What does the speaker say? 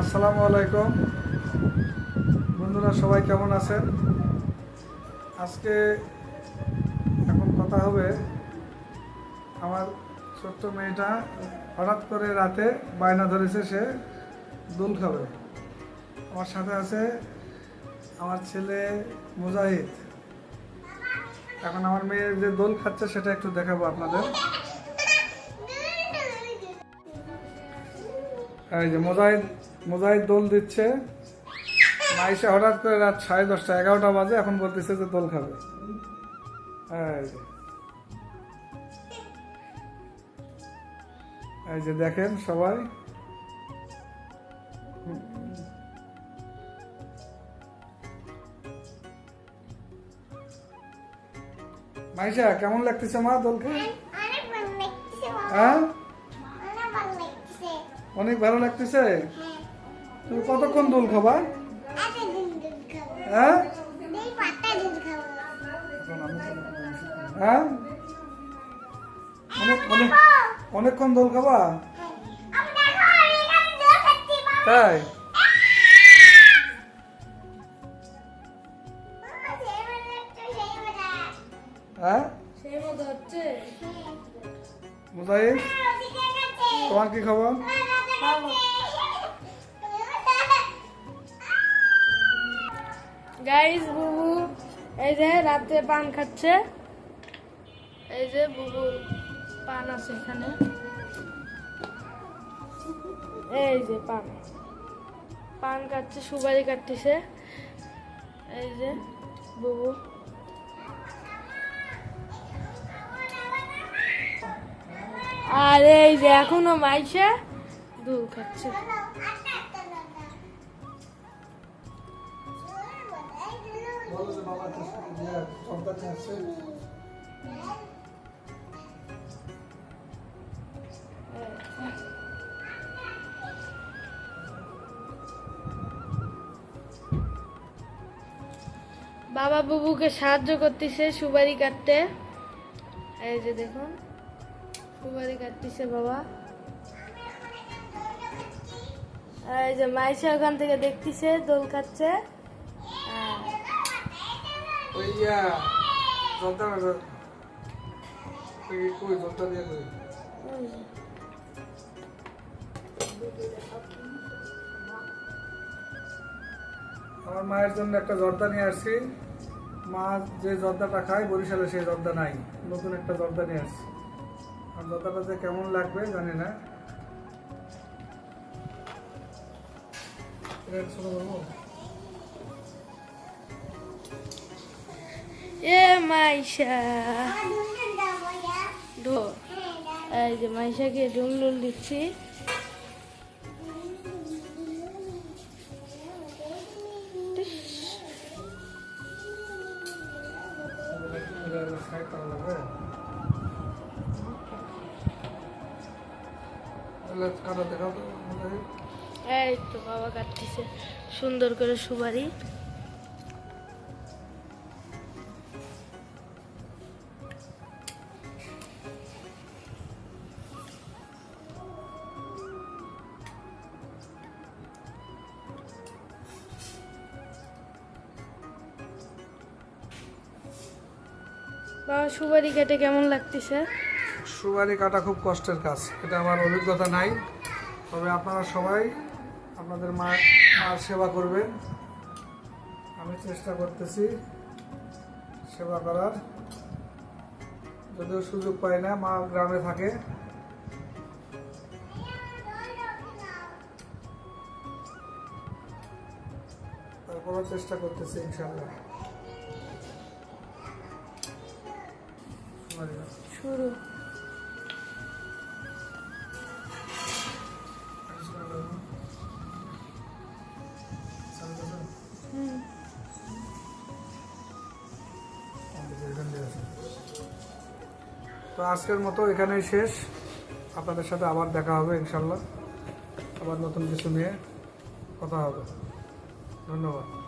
আসসালামু আলাইকুম। বন্ধুরা, সবাই কেমন আছেন? আজকে এখন কথা হবে আমার ছোট্ট মেয়েটা হঠাৎ করে রাতে বায়না ধরেছে, সে দোল খাবে। আমার সাথে আছে আমার ছেলে মুজাহিদ। এখন আমার মেয়ে যে দোল খাচ্ছে, সেটা একটু দেখাবো আপনাদের। এই যে মোজাহিদ মোজাহিদ দোল দিচ্ছে। মাইসে হঠাৎ করে রাত সাড়ে দশটা এগারোটা বাজে এখন বলতেছে যে দোল খাবে। এই যে। দেখেন সবাই। মাইশা কেমন লাগতেছে মা দোলকে বাবা। হ্যাঁ? অনেক ভালো লাগতেছে। তুমি কতক্ষণ দোল খাবা? হ্যাঁ। হ্যাঁ? অনেক অনেক অনেকক্ষণ দোল খাবা? হ্যাঁ। তাই বাবা, সেই বেলা গাইস বুবু এই যে রাতে পান খাচ্ছে। এই যে বুবু পান আছে এখানে। এই যে পান। পান কাটছে সুপারি কাটতেছে। এই যে বুবু আর এই যে এখনও মাইসে দুধ খাচ্ছে। বাবা বুবুকে সাহায্য করতেছে, সুপারি কাটতে। এই যে দেখুন, সুপারি কাটতেছে বাবা। এই যে মাইসা ওখান থেকে দেখতেছে, দোল হ্যাঁ। ওই জলটা কই, জলটা দিয়ে কই আমার মায়ের জন্য একটা জর্দা নিয়ে আসছি। মা যে জর্দাটা খায়, বরিশালে সেই জর্দা নাই। নতুন একটা জর্দা নিয়ে আসছি। আর জর্দাটা যে কেমন লাগবে, জানি না। এটা করব? এ মাইশা। ঢো। এই যে মাইশাকে ডুমডুল দিচ্ছি। এই তো বাবা কাটতেছে। সুন্দর করে সুপারি। বাবা সুপারি কেটে কেমন লাগতেছে? সুপারি কাটা খুব কষ্টের কাজ, এটা আমার অভিজ্ঞতা নাই। তবে আপনারা সবাই আপনাদের মা, মার সেবা করবেন। আমি চেষ্টা করতেছি সেবা করার। যদিও সুযোগ পাই না, মা গ্রামে থাকে। তারপরও চেষ্টা করতেছি ইনশাল্লাহ শুরু তো আজকের মতো এখানেই শেষ। আপনাদের সাথে আবার দেখা হবে ইনশাল্লাহ আবার নতুন কিছু নিয়ে কথা হবে। ধন্যবাদ।